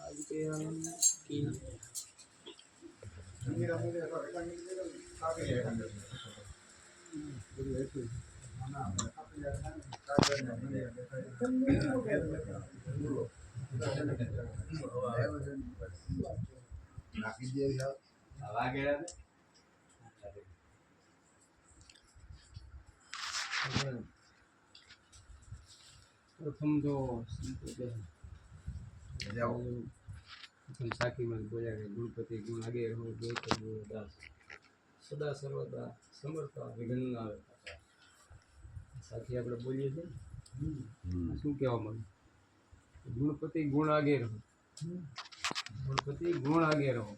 આજકે કી નાખી દે યાર પ્રથમ જો સંતો કહે જાઓ પ્રથમ સાખીમાં બોલ્યા કે ગુણપતિ ગુણ આગે રહો ગોઈ ગુણ દાસ. સદા સર્વદા સમર્થા વિઘ્ન આવે. સાખી આપણે બોલીએ છીએ. શું કહેવા માંગે? ગુણપતિ ગુણ આગે રહો. ગુણપતિ ગુણ આગે રહો.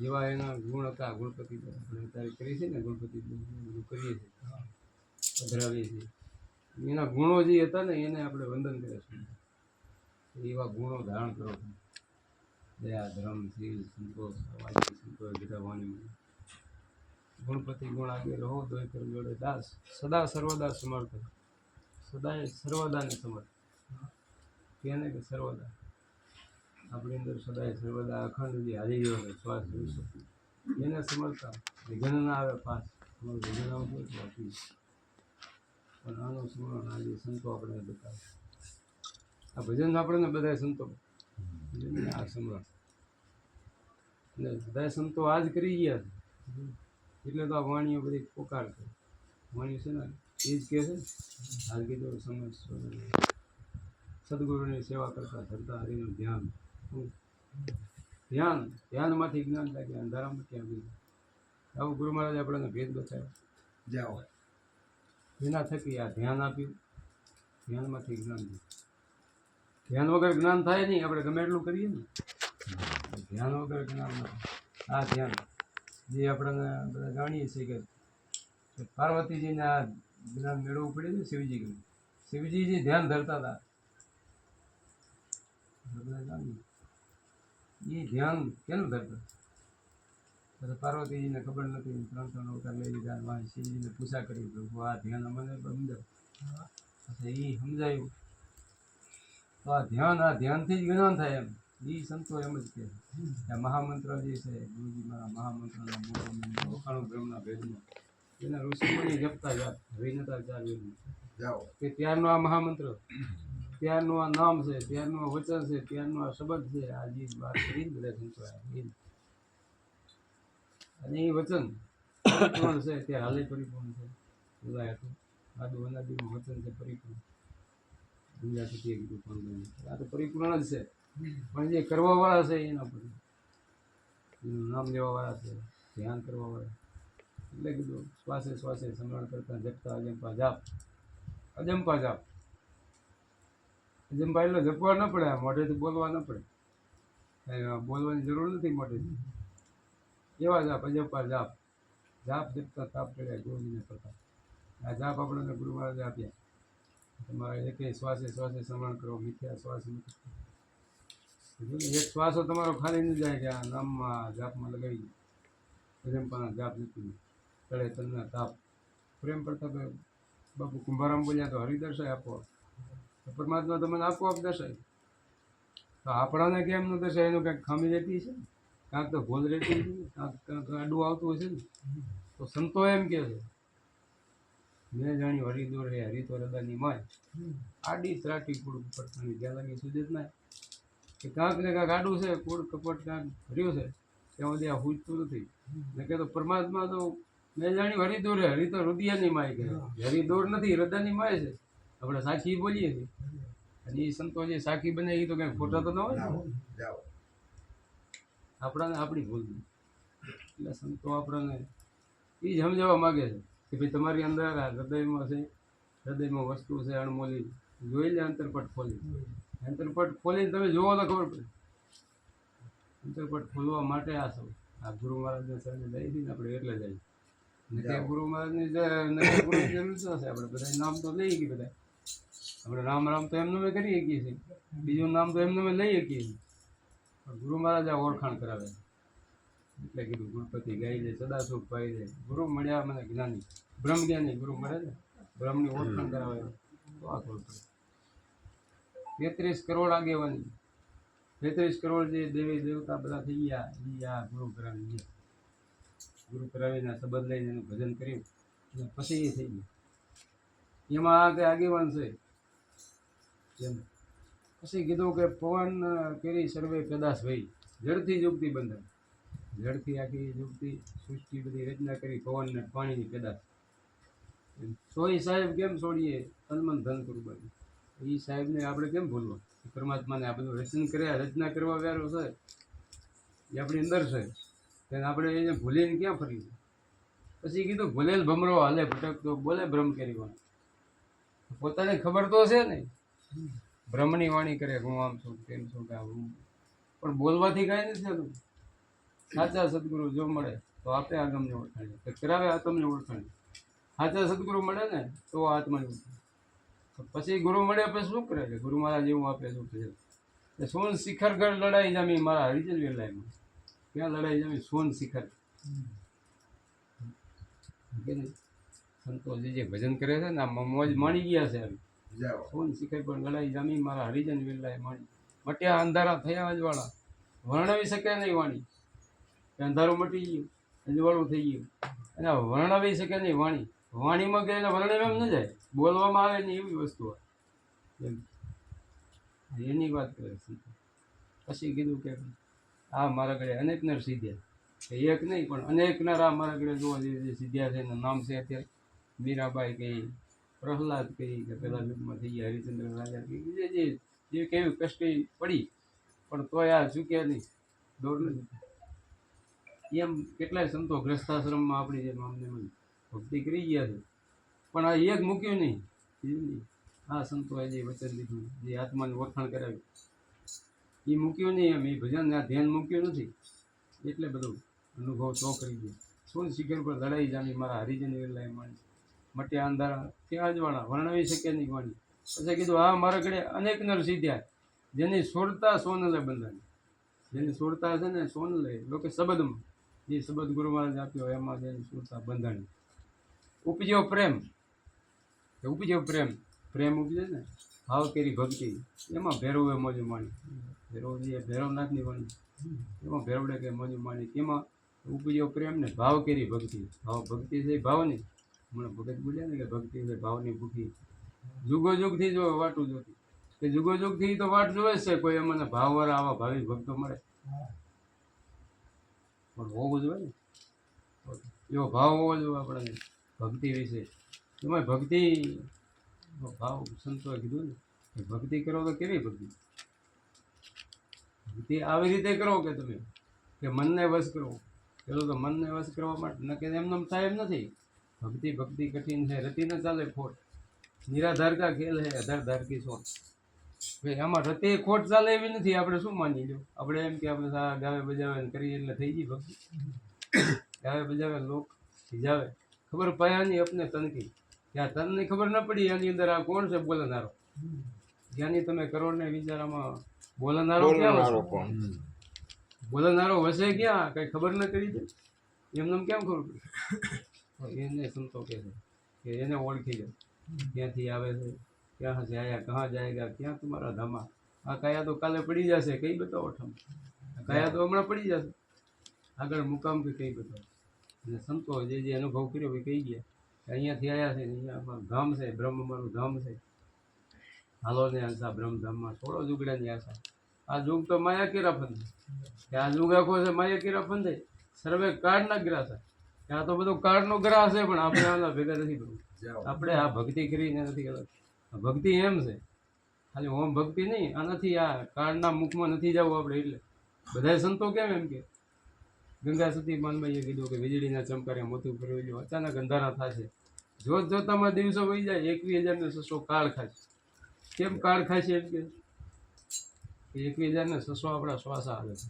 જેવા એના ગુણ હતા ગુણપતિ આપણે અત્યારે કરીએ છીએ ને ગુણપતિ બધું કરીએ છીએ. પધરાવીએ છીએ. એના ગુણો જે હતા ને એને આપણે વંદન કરીશું એવા ગુણો ધારણ કરો દયા, ધર્મ, શીલ, સંતોષ અવાજી સંતોષ બધા ગુણપતિ ગુણ આગે રહો, દોય કર જોડે દાસ, સદા સર્વદા સમર્થ સદાય સર્વદાને સમર્થ તેને કે સર્વદા? આપણી અંદર સદાય સર્વદા અખંડ જે હારી ગયો હોય શ્વાસ શકું. એને સમર્થતા વિઘન ના આવે પાસ. અમારું વિઘન આવતું તો આપી પણ આનું સ્મરણ આજે સંતો આપણે બતાવે આ ભજન આપણને બધા સંતો. આ સ્મરણ એટલે બધા સંતો આજ કરી ગયા છે. એટલે તો આ વાણીઓ બધી પોકાર છે. વાણીઓ છે ને એ જ કહે છે ને હાલ સમય સમજ સદગુરુની સેવા કરતા ધરતા હરિનું ધ્યાન? ધ્યાન. ધ્યાનમાંથી જ્ઞાન લાગે અંધારામાંથી આવી આવું ગુરુ મહારાજ આપણને ભેદ બતાવ્યો જાઓ. એના થકી આ ધ્યાન આપ્યું. ધ્યાનમાંથી જ્ઞાન ધ્યાન વગર જ્ઞાન થાય નહીં આપણે ગમે એટલું કરીએ ને. ધ્યાન વગર જ્ઞાન આ ધ્યાન. જે આપણને બધા જાણીએ છીએ કે પાર્વતીજીને આ જ્ઞાન મેળવવું પડે ને શિવજી શિવજી જે ધ્યાન ધરતા હતા. બધા જાણીએ. એ ધ્યાન કેનું ધરતા? ત્યારે પાર્વતીજીને ખબર નથી ત્રણ ત્રણ અવતાર લઈ લીધા. શિવજીને પૂછા કરી. પ્રભુ આ ધ્યાન અમને સમજાવ. એ સમજાયું. તો આ ધ્યાન આ ધ્યાનથી જ જ્ઞાન થાય એમ. એ સંતો એમ જ કહે. કે આ મહામંત્ર જે છે ગુરુજી મારા મહામંત્રના મૂળ ઓખાણું બ્રહ્મના ભેદમાં. એના ઋષિમુનિ જપતા જાત વિનતા જાઓ. કે ત્યારનો આ મહામંત્ર ત્યારનું આ નામ છે ત્યારનું આ વચન છે ત્યારનું આ શબ્દ છે આ જે વાત કરી ને બધા સંતોએ અને એ વચન પરિપૂર્ણ છે? તે હાલે પરિપૂર્ણ છે. બોલાય હતું. આદુ અનાદિનું વચન છે પરિપૂર્ણ. કીધું પણ આ તો પરિપૂર્ણ જ છે. પણ જે કરવાવાળા છે એના પર. એનું નામ લેવાવાળા છે, ધ્યાન કરવાવાળા. એટલે કીધું, શ્વાસે શ્વાસે સમરણ કરતા જપતા અજંપા જાપ. અજંપા જાપ. અજંપા એટલે જપવા ન પડે મોઢેથી બોલવા ન પડે. બોલવાની જરૂર નથી મોઢેથી. એવા જાપ, અજંપા જાપ. જાપ જપતા તાપ ચડ્યા ગુરુજીને કરતા આ જાપ આપણને ગુરુ મહારાજે આપ્યા. તમારે એકે શ્વાસે શ્વાસે સ્મરણ કરો મિથ્યા શ્વાસ એક શ્વાસો તમારો ખાલી ન જાય કે આ નામમાં જાપમાં લગાવી અજંપાના જાપ જપી તળે તનના તાપ. પ્રેમ પ્રતાપે બાપુ કુંભારામ બોલ્યા તો હરિદર્શાય આપો. પરમાત્મા તમને આપોઆપ દર્શાય તો આપણાને કેમ ન દર્શાય એનું કંઈક ખામી રહેતી છે કાંક તો ભૂલ રહેતી છે કાંક કાંક આડું આવતું હશે ને? તો સંતો એમ કહે છે. મેં જાણ્યું હરિદોર હે હરિ તો હૃદયની માય આડી ત્રાટી કુળ પડતાની જ્યાં સુધી જ ના કે કાંક ને કાંક આડું છે કુળ કપટ કાંક ભર્યું છે. ત્યાં સુધી આ પૂછતું નથી. ને કે તો પરમાત્મા તો મેં જાણી હરિદોર હે હરિ તો હૃદયની માય કહે. હરિદોર નથી હૃદયની માય છે. આપણે સાખી બોલીએ છીએ. અને એ સંતો જે સાખી બને એ તો કંઈ ખોટા તો ન હોય આપણાને આપણી ભૂલ. એટલે સંતો આપણને એ જ સમજાવવા માગે છે. કે ભાઈ તમારી અંદર આ હૃદયમાં છે હૃદયમાં વસ્તુ છે અણમોલી. જોઈ લે અંતરપટ ખોલી. અંતરપટ ખોલીને તમે જોવો તો ખબર પડે. અંતરપટ ખોલવા માટે આ સૌ. આ ગુરુ મહારાજને શરણે લઈ દઈને આપણે એટલે જઈએ. ગુરુ મહારાજની જે નકર ગુરુની જરૂર શું આપણે બધા નામ તો લઈ બધા આપણે રામ રામ તો એમને મેં કરી શકીએ છીએ. બીજું નામ તો એમને મેં લઈ શકીએ છીએ. ગુરુ મહારાજ આ ઓળખાણ કરાવે. એટલે કીધું ગુરુપતિ ગાય છે સદા સુખ પાઈ ગુરુ મળ્યા મને જ્ઞાની. બ્રહ્મ જ્ઞાની ગુરુ મળે ને? બ્રહ્મની ઓળખાણ કરાવે. તો આ ખબર તેત્રીસ કરોડ આગેવાની. તેત્રીસ કરોડ જે દેવી દેવતા બધા થઈ ગયા એ આ ગુરુ કરાવી ગુરુ કરાવીને સંબંધ લઈને એનું ભજન કર્યું અને પછી એ થઈ ગયું. એમાં આ કંઈ આગેવાન છે? એમ. પછી કીધું કે પવન કેરી સર્વે પેદાશ ભાઈ. જડથી જ ઉગતી બંધન. જળથી આખી યુક્તિ સૃષ્ટિ બધી રચના કરી પવન ને પાણીની પેદાશ. સોય સાહેબ કેમ છોડીએ? તનમન ધન કરું એ સાહેબને આપણે કેમ ભૂલવા? પરમાત્માને આ બધું રચન કર્યા, રચના કરવા વ્યારો છે. એ આપણી અંદર છે. તેને આપણે એને ભૂલીને ક્યાં ફરી પછી કીધું, ભૂલેલ ભમરો, હાલે ભટકતો બોલે ભ્રમ કરી વાણી પોતાને ખબર તો છે ને. ભ્રમની વાણી કરે, હું આમ છું, તેમ છું, કે આમ પણ બોલવાથી કાંઈ નથી થતું. સાચા સદગુરુ જો મળે તો આપે આગમને ઓળખાણ. તો કરાવે આત્મને ઓળખાણ. સાચા સદગુરુ મળે ને તો આત્માની ઓળખાણ. પછી ગુરુ મળે પછી શું કરે છે? ગુરુ મહારાજ એવું આપે શું કરે છે? સોન શિખરગઢ લડાઈ જામી મારા હરિજન વેલાયમાં. ક્યાં લડાઈ જામી? સોન શિખર. સંતો જે જે ભજન કરે છે ને આ મોજ માણી ગયા છે સોન શિખર પર લડાઈ જામી મારા હરિજન વેલાય માણી. મટ્યા અંધારા થયા અજવાળા. વર્ણવી શકે નહીં વાણી. અંધારું મટી ગયું, અજવાળું થઈ ગયું. અને વર્ણવી શકે નહીં, વાણી. વાણીમાં કે એને વર્ણવે એમ ન જાય, બોલવામાં આવે ને એવી વસ્તુ એની વાત કરે પછી કીધું કે આ મારા ઘરે અનેક નર સીધ્યા એક નહીં, પણ અનેક નર આ મારા ઘરે જોવા જે જે સીધ્યા છે, એના નામ છે અત્યારે. મીરાબાઈ કહી પ્રહલાદ કહી કે પેલા યુગમાં થઈ ગયા હરિચંદ્ર રાજા જે જે કેવી કષ્ટી પડી, પણ તોય આ ચૂક્યા નહીં. દોર નથી એમ કેટલાય સંતો ગ્રસ્તાશ્રમમાં આપણી જેમ અમને ભક્તિ કરી ગયા છે. પણ આ એક મૂક્યું નહીં. આ સંતોએ જે વચન દીધું. જે આત્માનું ઓળખાણ કરાવી એ મૂક્યું નહીં એમ. એ ભજન ધ્યાન મૂક્યું નથી. એટલે બધું અનુભવ તો કરી ગયો. શું શિખર પર લડાઈ જામી મારા હરિજન વેલાય માણી મટ્યા અંધારા ત્યાં અજવાળા વર્ણવી શકે નહીં વાણી. પછી કીધું આ મારા ઘડે અનેક નર સીધ્યા. જેની સોળતા સોનલે બંધાણી જેની સોળતા છે ને સોનલે લોકો શબ્દમાં જે સંબંધ ગુરુ મહારાજ આપ્યો, એમાં જેની સુરતા બંધાણી. ઉપજ્યો પ્રેમ. ઉપજ્યો પ્રેમ. પ્રેમ ઉપજે ને? ભાવ કેરી, ભક્તિ. એમાં ભેરવે મોજું માણી. ભેરવજી એ ભેરવનાથની વાણી. એમાં ભેરવડે કે મોજું માણી. એમાં ઉપજ્યો પ્રેમ ને ભાવ કેરી, ભક્તિ. ભાવ ભક્તિ છે ભાવની. હમણાં ભગત બોલ્યા ને કે ભક્તિ છે ભાવની ભૂખી. જુગો જુગથી જો વાટું જોતી. કે જુગો જુગથી તો વાટ જોવે છે, કોઈ અમને ભાવવાળા આવા ભાવિ ભક્તો મળે. પણ હોવું જોઈએ ને. એવો ભાવ હોવો જોઈએ આપણને ભક્તિ વિશે. એમાં ભક્તિ ભાવ સંતોએ કીધું ને ભક્તિ કરો તો કેવી ભક્તિ? ભક્તિ આવી રીતે કરો કે તમે, કે મનને વશ કરો. પેલું તો મનને વશ કરવા માટે, ન કે એમને એમ થાય એમ નથી. ભક્તિ ભક્તિ કઠિન છે રતિ ન ચાલે ખોટ. નિરાધાર કા ખેલ હે, અધાર ધાર કી આમાં રતે ખોટ ચાલે એવી નથી આપણે શું માની લો આપણે એમ કે આપણે ગાવે બજાવે ને કરીએ એટલે થઈ ગઈ ભક્તિ. ગાવે બજાવે લોક જાવે ખબર પયાની અપને તનકી ત્યાં તનની ખબર ન પડી એની અંદર આ કોણ છે બોલનારો? જ્ઞાની તમે કરોડને વિચારામાં બોલનારો ક્યાં વસે? બોલનારો વસે ક્યાં? કઈ ખબર ન કરી દે? એમને એમ કેમ ખબર પડી? એને સંતો કે છે કે એને ઓળખી જાય ક્યાંથી આવે છે? ક્યાં આયા કहाँ જાયગા ક્યાં તમારા ધામા? આ કયા તો કાલે પડી જશે કઈ બતાવો ઠમ? કયા તો હમણાં પડી જશે. આગળ મુકામ કે કઈ બતાવો? અને સંતો જે જે અનુભવ કર્યો એ કહી ગયા અહીંયાથી આવ્યા છે ને અહીંયા અમારું ધામ છે બ્રહ્મ અમારું ધામ છે. હાલો ને આશા બ્રહ્મધામમાં છોડો જુગડાની આશા. આ જુગ તો માયા કેરા ફંદે. આ જુગ આખો છે માયા કેરા ફંદે. સર્વે કાળના ગ્રાસ છે. આ તો બધો કાળનો ગ્રાસ છે પણ આપણે આના ભેગા નથી કરવું. આપણે આ ભક્તિ કરીને નથી કરતા. ભક્તિ એમ છે. ખાલી ઓમ ભક્તિ નહીં આ નથી આ કાળના મુખમાં નથી જવું આપણે એટલે. બધા સંતો કેમ એમ કે? ગંગા સતી માનભાઈએ કીધું કે વીજળીના ચમકારે મોતું ફેરવી અચાનક અંધારા થશે. જોત જોતામાં દિવસો વહી જાય, એકવીસ હજારને સસો કાળ ખાશે કેમ કાળ ખાશે એમ કે? એકવીસ હજારને સસો આપણા શ્વાસ આવે છે.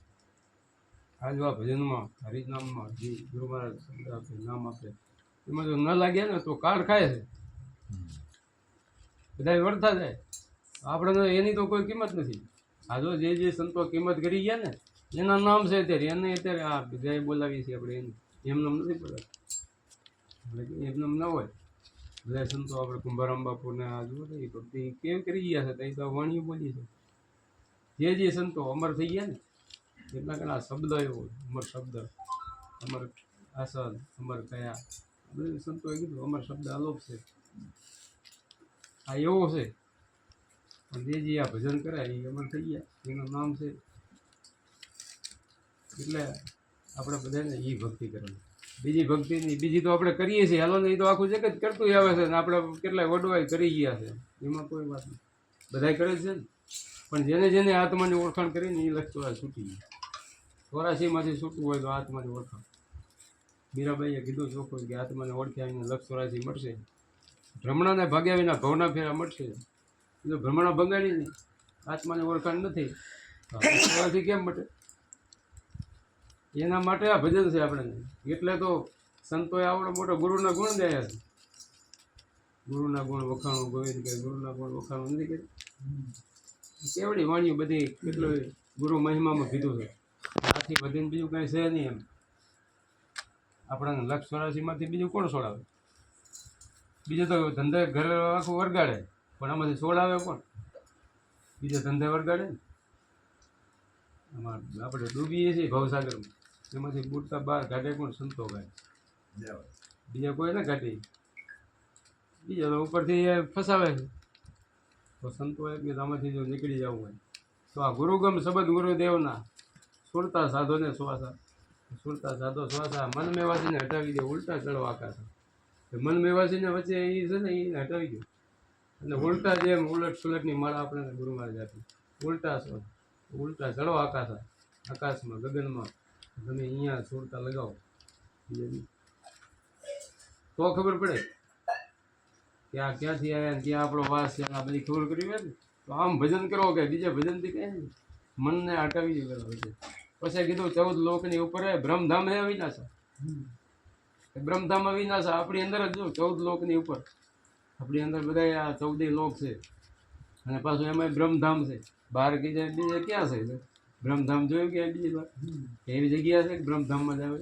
આજ આ ભજનમાં, હરિનામમાં, જે ગુરુ મહારાજ નામ આપે. એમાં જો ન લાગે ને તો કાળ ખાય છે. બધા વળતા જાય. આપણે એની તો કોઈ કિંમત નથી. આ જો જે જે સંતો કિંમત કરી ગયા ને, એના નામ છે અત્યારે. એને અત્યારે આ બધા બોલાવીએ છીએ આપણે એને. એમનામ નથી બોલાવી એમનામ ન હોય. બધા સંતો આપણે કુંભારામ બાપુને આ જુઓ એ ભક્તિ કેમ કરી ગયા છે? ત્યાં તો વાણીઓ બોલી છે. જે જે સંતો અમર થઈ ગયા ને એટલા ઘણા શબ્દ એવો અમર શબ્દ, અમર આસન, અમર કયા. બધા સંતોએ કીધું, અમર શબ્દ અલોપ છે. આ એવો છે. પણ જે આ ભજન કરાય એ અમર થઈ ગયા. એનું નામ છે એટલે આપણે બધાને એ ભક્તિ કરવાની. બીજી ભક્તિ નહીં બીજી તો આપણે કરીએ છીએ. હાલો ને એ તો આખું જગત કરતું આવે છે ને, આપણે કેટલાય વડવાય કરી ગયા છે. એમાં કોઈ વાત નહીં. બધાય કરે છે ને. પણ જેને જેને આત્માની ઓળખાણ કરીને એ લખતો છૂટી ગયા. ચોરાસીમાંથી છૂટવું હોય તો આત્માની ઓળખાણ. મીરાબાઈએ કીધું ચોખ્ખું કે આત્માને ઓળખ્યા એને લક્ષ ચોરાસી મળશે. ભ્રમણાને ભાગ્યા વિના ભવના ફેરા મળશે. એટલે ભ્રમણા ભંગાડી નહીં આત્માની ઓળખાણ નથી. તો કેમ મટે? એના માટે આ ભજન છે આપણે એટલે તો સંતોએ આવડો મોટો ગુરુના ગુણ ગાયા છે. ગુરુના ગુણ વખાણું ગોવિંદ કે ગુરુના ગુણ વખાણો નથી કર્યું. કેવડી વાણીઓ બધી કેટલો ગુરુ મહિમામાં કીધું છે. આથી વધીને બીજું કાંઈ છે નહીં એમ. આપણા લક્ષ ચોરાસીમાંથી બીજું કોણ છોડાવે? બીજું તો ધંધે ઘર આખું વરગાડે પણ આમાંથી છોડાવે કોણ? બીજા ધંધે વરગાડે ને. આમાં આપણે ડૂબીએ છીએ ભવસાગરમાં. એમાંથી બુડતા બહાર કાઢે કોણ? સંતો કાઢે બીજા કોઈ ના કાઢે. બીજા તો ઉપરથી ફસાવે છે. તો સંતો એક આમાંથી જો નીકળી જવું હોય. તો આ ગુરુગમ શબ્દ ગુરુદેવના સુરતા સાધોને શ્વાસા સુરતા સાધો શ્વાસા મન હટાવી દે, ઉલટા ચડો આકાશ મન મેવાસીને વચ્ચે એ છે ને એને હટાવી ગયો અને ઉલટા જેમ ઉલટ સુલટની માળા આપણે ગુરુ મહારાજ આપી ઉલટા છો. ઉલટા ચડો આકાશ આકાશમાં, ગગનમાં. તમે અહીંયા સુરતા લગાવો. તો ખબર પડે કે આ ક્યાંથી આવ્યા ને ક્યાં આપણો વાસ છે આ બધી ખબર કરી હોય ને, તો આમ ભજન કરો કે બીજા ભજનથી કહે ને મનને હટાવી દે કરો ભજન પછી કીધું ચૌદ લોકની ઉપર બ્રહ્મધામ હે અવિનાશ એ બ્રહ્મધામ અવિનાશ આપણી અંદર જ જો, ચૌદ લોકની ઉપર. આપણી અંદર બધા આ ચૌદે લોક છે. અને પાછું એમાં બ્રહ્મધામ છે. બહાર બીજે બીજે ક્યાં છે બ્રહ્મધામ જોયું કે બીજી વાર? એવી જગ્યા છે કે બ્રહ્મધામમાં જ આવે?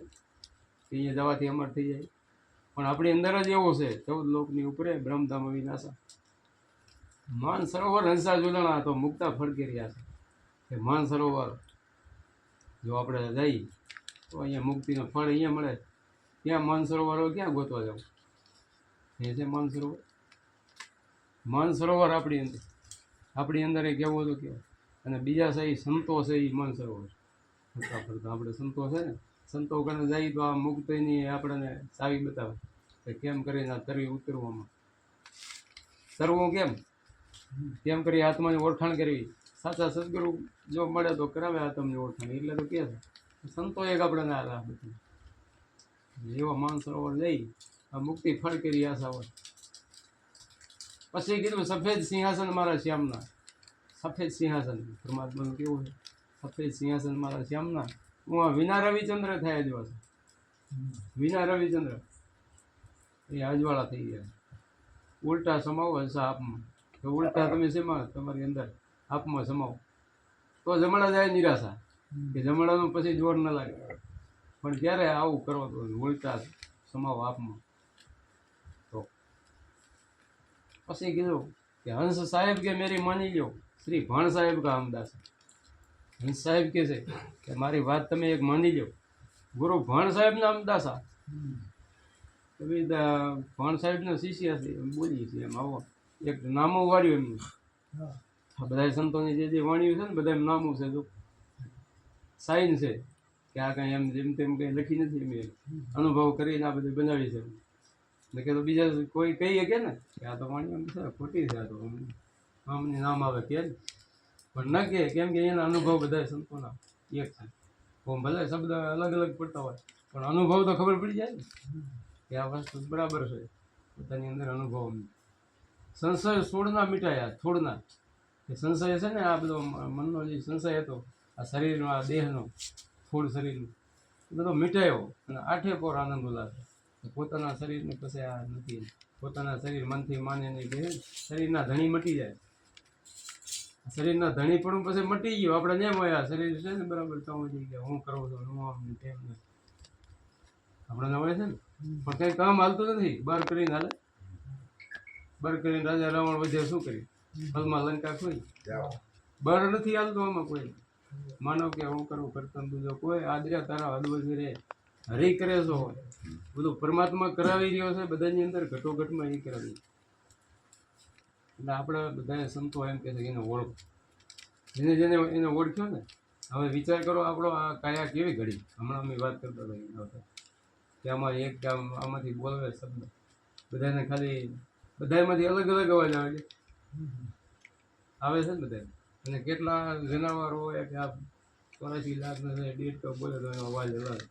અહીંયા જવાથી અમર થઈ જાય? પણ આપણી અંદર જ એવો છે, ચૌદ લોકની ઉપરે બ્રહ્મધામ વિનાશા. માન સરોવર હંસા ઝુલણા તો મુક્તા ફરકી રહ્યા છે. કે માન સરોવર, જો આપણે જઈએ, તો અહીંયા મુક્તિનો ફળ અહીંયા મળે. ત્યાં માન સરોવરો ક્યાં ગોતવા જવું એ છે માનસરોવર માન સરોવર આપણી અંદર. આપણી અંદર એ કેવું હતું કે અને બીજા છે એ સંતો છે એ માનસરોવર ફરતા ફરતા આપણે સંતો છે ને. સંતો કને જઈએ તો આ મુક્તિની આપણને ચાવી બતાવે. કે કેમ કરીને આ તરવી ઉતરવામાં? તરવું કેમ? કેમ કરી આત્માની ઓળખાણ કરવી? સાચા સદગુરુ જો મળે તો કરાવે આત્માની ઓળખાણ. એટલે તો કે છે. સંતો એક આપણને આ રાહ એવા માનસરોવર લઈ આ મુક્તિ ફળ કરી આશાવર પછી કીધું, સફેદ સિંહાસન મારા શ્યામના. સફેદ સિંહાસન. પરમાત્માનું કેવું છે? સફેદ સિંહાસન મારા શ્યામના. હું આ વિના રવિચંદ્ર થયા જેવા છું વિના રવિચંદ્ર. એ અજવાળા થઈ ગયા ઉલટા સમાવો હશે આપમાં તો ઉલટા તમે શેમાં? તમારી અંદર આપમાં સમાવો. તો જમણા જાય નિરાશા. કે જમણાનું પછી જોર ન લાગે. પણ ક્યારે આવું કરો તો વળતા સમાવ આપમાં. તો પછી કીધું કે હંસ સાહેબ કે મેરી માની લ્યો? શ્રી ભણ સાહેબ કા અમદાસ હંસ સાહેબ કે છે કે મારી વાત તમે એક માની લો ગુરુ ભણ સાહેબના અમદાસા દા- ભણ સાહેબના શિષ્ય છે એમ બોલીએ છીએ એમ આવો. એક નામું વાળ્યું એમનું. બધા સંતોની જે જે વાણીઓ છે ને બધા નામું છે જો. સાઈન છે. કે આ કાંઈ એમ જેમ તેમ કંઈ લખી નથી મેં અનુભવ કરીને આ બધું બનાવી છે. ને કે તો બીજા કોઈ કહીએ કે ને? કે આ તો વાણી આમ છે, ખોટી છે આ તો. અમને નામ આવે કે પણ ન કહે કેમ કે એના અનુભવ બધા સંતોના એક છે. ઓમ ભલે શબ્દ અલગ અલગ પડતા હોય, પણ અનુભવ તો ખબર પડી જાય ને? કે આ વસ્તુ બરાબર છે. પોતાની અંદર અનુભવ સંશય સોળના મીટાયા, થોડના. એ સંશય છે ને આ બધો મનનો જે સંશય હતો, આ શરીરનો, આ દેહનો થોડ શરીરનું બધો મીઠાયો અને આઠે પોર આનંદ ઉલ્લાસ પોતાના શરીરને પછી આ નથી. પોતાના શરીર મનથી માને નહીં કે શરીરના ધણી મટી જાય. શરીરના ધણી પણ પછી મટી ગયો. આપણે જેમ હોય શરીર છે ને બરાબર તો ગયા. હું કરું છું હું આમ તેમ ને. આપણે હોય છે ને. પણ કંઈ કામ હાલતું નથી. બહાર કરીને હાલે. બર કરીને રાજા રાવણ વધે શું કરી હાલમાં લંકા ખોઈ. બર નથી હાલતું આમાં કોઈ. માનો કે હું કરું કરતન બીજો કોઈ. આદર્યા તારા હદવજી રે હરી કરે છો બધું પરમાત્મા કરાવી રહ્યો છે, બધાની અંદર ઘટોઘટમાં એ કરાવી. એટલે આપણે બધાએ સંતો એમ કહે છે એને ઓળખ. જેને જેને એને ઓળખ્યો ને, હવે વિચાર કરો આપણો આ કાયા કેવી ઘડી. હમણાં અમે વાત કરતા હતા કે આમાં એક ગામ આમાંથી બોલવે શબ્દ. બધાને ખાલી, બધામાંથી અલગ અલગ અવાજ આવે છે. આવે છે ને બધા અને કેટલા જનાવર હોય કે આ ચોરાસી લાખ ને દેઢ તો બોલે તો એનો અવાજ અલગ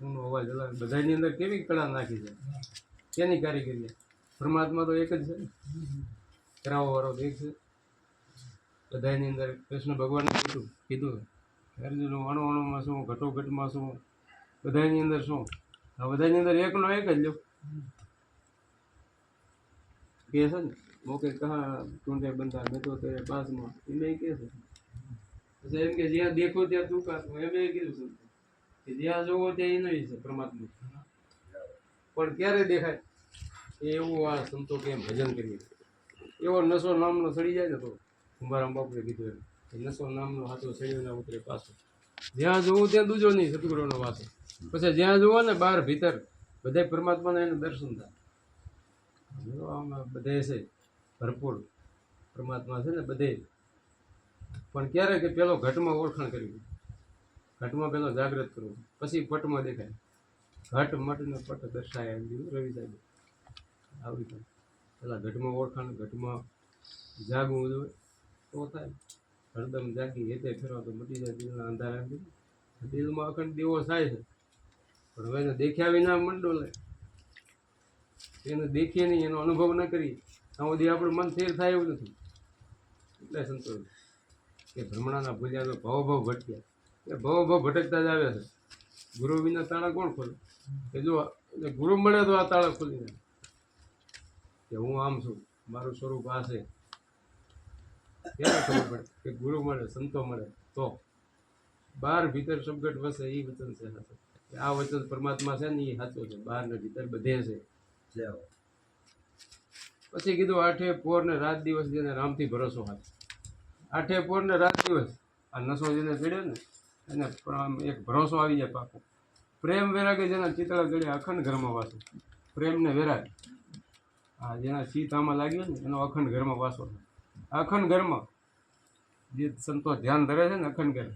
ઊનો અવાજ અલગ. બધાની અંદર કેવી કળા નાખી છે? કેની કારીગરી? પરમાત્મા તો એક જ છે ને? કરાવો વાળો એક છે. બધાની અંદર કૃષ્ણ ભગવાને કીધું કીધું, અર્જુન અણુ અણુમાં શું, ઘટોઘટમાં શું? બધાની અંદર શું? આ બધાની અંદર એકનો એક જ લ્યો. કે છે ને? મોકે કહા ટૂંઢે બંધા મેં તો તેરે પાસમાં એમ એ કે છે. પછી એમ કે, જ્યાં દેખો ત્યાં તું કાતું એમ એ કીધું છે. કે જ્યાં જોવો ત્યાં એનો છે, પરમાત્મા. પણ ક્યારે દેખાય? એ એવું આ સંતો કેમ ભજન કરીએ. એવો નશો નામનો સડી જાય ને તો કુંભારામ બાપુએ કીધું એમ. નશો નામનો હાથો સડ્યો ને ઉતરે પાછો. જ્યાં જોવું ત્યાં દૂજો નહીં સતગુરુનો વાસો. પછી જ્યાં જુઓ ને બહાર ભીતર બધા પરમાત્માના એને દર્શન થાય. બધે છે. ભરપૂર પરમાત્મા છે ને બધે. પણ ક્યારે કે પેલો ઘટમાં ઓળખાણ કરવી ઘટમાં પેલો જાગૃત કરવું. પછી પટમાં દેખાય. ઘટ મટ ને પટ દર્શાય રવિ સાહેબ. આવી રીતે પેલા ઘટમાં ઓળખાણ, ઘટમાં જાગવું જોઈએ તો થાય. હરદમ જાગી, હેતે ફેરવા તો મટી જાય, દિલના અંધારા. દિલમાં અખંડ દીવો થાય છે. પણ હવે દેખ્યા વિના મંડો લે એને દેખીએ નહીં, એનો અનુભવ ન કરી ત્યાં સુધી આપણું મન સ્થિર થાય એવું નથી. એટલે સંતોષ. કે ભ્રમણાના ભૂલ્યા તો ભાવ ભાવ ભટક્યા એ ભાવ ભાવ ભટકતા જ આવે છે. ગુરુ વિના તાળા કોણ ખોલે? કે જો ગુરુ મળે તો આ તાળા ખોલી જાય કે હું આમ છું, મારું સ્વરૂપ આ છે. ત્યારે ખબર પડે? કે ગુરુ મળે, સંતો મળે, તો? બહાર ભીતર સબગટ વસે એ વચન છે. આ વચન પરમાત્મા છે ને એ સાચું છે. બહાર ને ભીતર બધે છે. જાઓ પછી કીધું, આઠે પોર ને રાત દિવસ જેને રામથી ભરોસો હતો આઠે પોર ને રાત દિવસ આ નસો જેને ચડ્યો ને, એને એક ભરોસો આવી જાય પાકો પ્રેમ વેરાગે જેના ચિતળા ગળે અખંડ ઘરમાં વાસો. પ્રેમ ને વેરાગ. આ જેના ચિત્ત આમાં લાગ્યો ને, એનો અખંડ ઘરમાં વાસો. અખંડ ઘરમાં જે સંતો ધ્યાન ધરે છે ને અખંડ ઘર,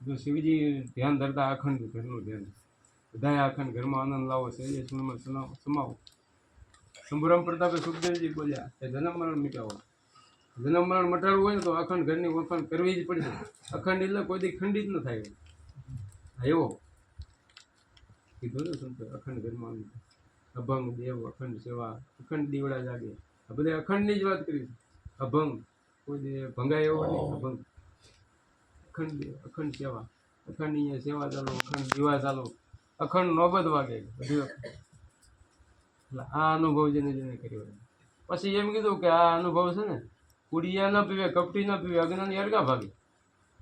જો શિવજી ધ્યાન ધરતા અખંડ ઘરનું ધ્યાન બધાએ અખંડ ઘરમાં આનંદ લાવો છે સમાવો. શંભુરામ પ્રતાપે સુખદેવજી બોલ્યા કે જન્મ મરણ મિટાવો. જન્મ મટાડવું હોય ને તો અખંડ ઘરની વખાણ કરવી જ પડશે. અખંડ એટલે કોઈ દી ખંડિત ન થાય. એવો. કીધું ને શું અખંડ ઘરમાં અભંગ, દેવ, અખંડ સેવા, અખંડ દીવડા જાગે. આ બધા અખંડની જ વાત કરી અભંગ. કોઈ ભંગાય એવો નહીં, અભંગ. અખંડ અખંડ સેવા. અખંડ સેવા ચાલો, અખંડ દીવા ચાલો. અખંડ નોબત વાગે. બધું એટલે આ અનુભવ જેને જેને કર્યો પછી એમ કીધું કે આ અનુભવ છે ને, કુડિયા ન પીવે, કપટી ન પીવે, અજ્ઞાની અરગા ભાગે.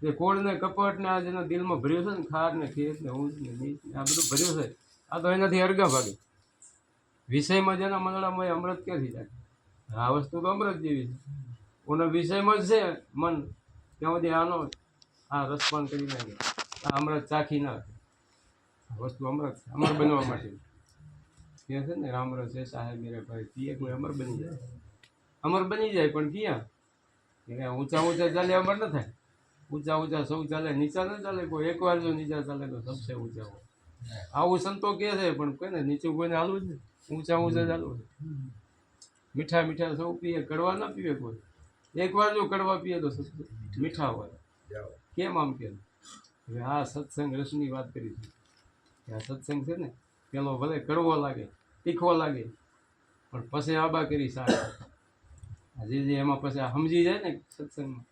જે કોળ ને કપટ ને આ જેના દિલમાં ભર્યું છે ને, ખાર ને ખેત ને ઊંચ ને નીચ આ બધું ભર્યું છે, આ તો એનાથી અરગા ભાગે. વિષયમાં જેના મંડળામાં એ અમૃત ક્યાંથી જાય આ વસ્તુ તો અમૃત જેવી છે. ઓનો વિષયમાં જ છે મન. ત્યાં સુધી આનો આ રસપાન કરી નાખે. આ અમૃત ચાખી નાખે. વસ્તુ અમૃત અમર બનવા માટે. કે છે ને, રામ રસ છે સાહેબ મેરે ભાઈ પીએ કોઈ અમર બની જાય. અમર બની જાય પણ ક્યાં કે ઊંચા ઊંચા ચાલે અમર ન થાય. ઊંચા ઊંચા સૌ ચાલે, નીચા ન ચાલે, કોઈ એકવાર જો નીચા ચાલે તો સબસે ઊંચા હોય. આવું સંતો કે છે, પણ કોઈ ને નીચું કોઈને હાલવું જ નહીં ઊંચા ઊંચા ચાલવું મીઠા મીઠા સૌ પીએ, કડવા ના પીવે કોઈ. એકવાર જો કડવા પીએ તો મીઠા હોય. કેમ આમ કેમ હવે આ સત્સંગ રસની વાત કરી છે. આ સત્સંગ છે ને, પેલો ભલે કડવો લાગે તીખો લાગે. પણ પછી આબા કરી સારા. આ જે એમાં પછી સમજી જાય ને સત્સંગમાં,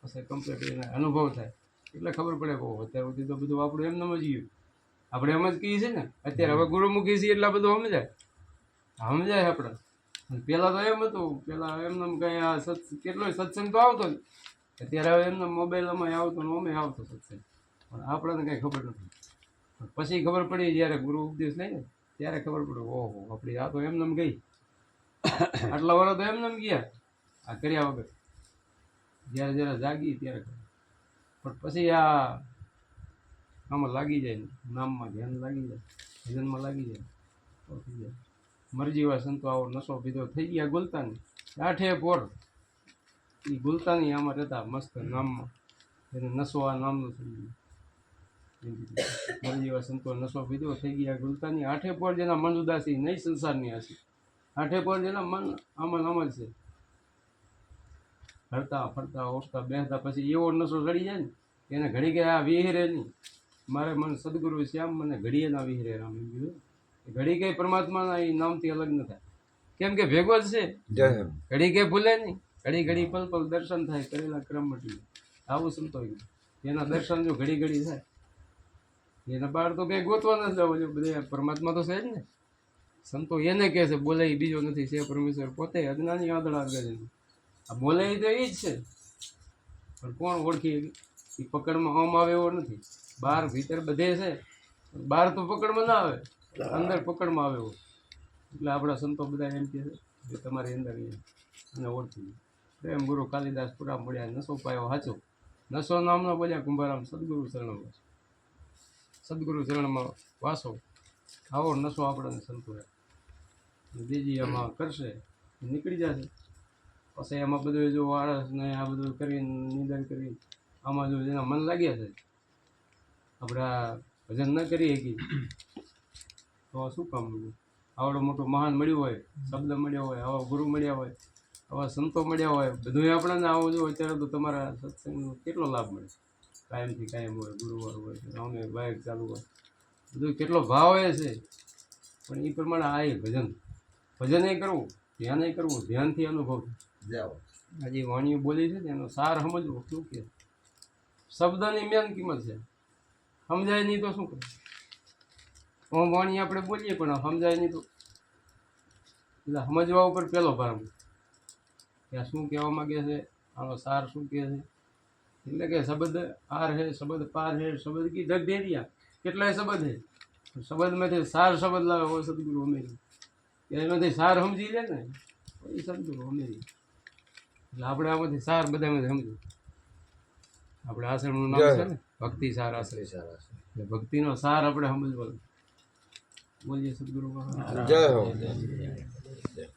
પછી કમ્પ્લીટ એને અનુભવ થાય. એટલે ખબર પડે બહુ અત્યાર સુધી તો બધું આપણું એમ નમ જ ગયું. આપણે એમ જ કહીએ છીએ ને, અત્યારે હવે ગુરુમુખી છીએ એટલા બધું સમજાય. સમજાય આપણે. પહેલાં તો એમ હતું, પહેલાં એમને કંઈ આ સત્સ કેટલોય સત્સંગ તો આવતો અત્યારે હવે એમને મોબાઈલમાં આવતો ને અમે આવતો સત્સંગ. પણ આપણને કંઈ ખબર નથી. પછી ખબર પડી જ્યારે ગુરુ ઉપદેશ લઈને ત્યારે ખબર પડે, ઓહો આપણી આ તો એમને એમ ગઈ. આટલા વર્ષ તો એમને એમ ગયા. આ કર્યા વગર. જ્યારે જ્યારે જાગી ત્યારે. પણ પછી આ આમાં લાગી જાય નામમાં ધ્યાન લાગી જાય, ભજનમાં લાગી જાય થઈ જાય. સંતો આવો નશો પીધો થઈ ગયા ગુલતાની. આઠે પોર. એ ગુલતાની આમાં રહેતા મસ્ત નામમાં. એને નશો આ નામનું થઈ મરજી સંતો નસો પીધો થઈ ગયા ગુલતાની. આઠે પોર જેના મન ઉદાસી નહીં સંસારની હશે. આઠે પોર જેના મન અમલ અમલ છે. હરતા ફરતા ઓછતા બેસતા પછી એવો નસો ચડી જાય ને એને ઘડી કે આ વિહરે નહીં. મારે મન સદગુરુ શ્યામ મને ઘડીએ ના વિહરે રામ એમ કીધું. ઘડી કે પરમાત્માના એ નામથી અલગ ન થાય. કેમ કે ભેગો જ છે. ઘડી કે ભૂલે નહીં. ઘડી ઘડી પલ પલ દર્શન થાય કરેલા ક્રમ મટી. આવું સંતો એના દર્શન જો ઘડી ઘડી થાય એના બહાર તો કંઈ ગોતવા નથી જવું બધા પરમાત્મા તો છે જ ને. સંતો એને કહે છે બોલે બીજો નથી, છે પરમેશ્વર પોતે અજ્ઞાની આદળા કરે આ બોલે તો એ જ છે. પણ કોણ ઓળખી? એ પકડમાં આમ આવે એવો નથી. બહાર ભીતર બધે છે. બહાર તો પકડમાં ના આવે, અંદર પકડમાં આવે એવો. એટલે આપણા સંતો બધા એમ કહે છે તમારી અંદર અને ઓળખી. પ્રેમ ગુરુ કાલિદાસ પૂરા મળ્યા, નસો પાયો હાચો. નસો નામનો બોલ્યા કુંભારામ સદગુરુ શરણમાં. સદગુરુ ચરણમાં વાસો આવો નશો આપણને સંતોષે. બીજી એમાં કરશે, નીકળી જશે. પછી એમાં બધું જો આળસ ને આ બધું કરીને નિંદન કરી આમાં જો જેના મન લાગ્યા છે, આપણે ભજન ન કરી શકી તો શું કામ બધું? આવડો મોટો મહાન મળ્યો હોય, શબ્દ મળ્યો હોય, આવા ગુરુ મળ્યા હોય, આવા સંતો મળ્યા હોય બધું આપણને આવું જો અત્યારે તો તમારા સત્સંગનો કેટલો લાભ મળે? કાયમથી કાયમ હોય ગુરુવાર હોય રામે બાઇક ચાલુ હોય. બધું કેટલો ભાવ એ છે. પણ એ પ્રમાણે આ એ ભજન. ભજન એ કરવું ધ્યાન એ કરવું ધ્યાનથી અનુભવ. જાઓ. આજે વાણીઓ બોલી છે ને એનો સાર સમજવો શું કે? શબ્દની મેન કિંમત છે. સમજાય નહીં તો શું કરે? હું વાણી આપણે બોલીએ પણ સમજાય નહીં તો? એટલે સમજવા ઉપર પહેલો ભાર કે આ શું કહેવા માગે છે? આનો સાર શું કહે છે? એટલે કે શબ્દ આર હે શબ્દ પાર હે શબ્દ કી જગ દે દિયા. કેટલાય શબ્દ હે? શબ્દમાંથી સાર શબ્દ લાવે હોય સદગુરુ અમેરી. એમાંથી સાર સમજી લે ને એ સદગુરુ અમેરી. એટલે આપણે આમાંથી સાર બધામાંથી સમજી આપણે આશ્રમનું નામ છે ને ભક્તિ સાર આશ્રય સાર આશ્રય એટલે ભક્તિનો સાર આપણે સમજવાનો. બોલીએ સદગુરુ જય હો. જય.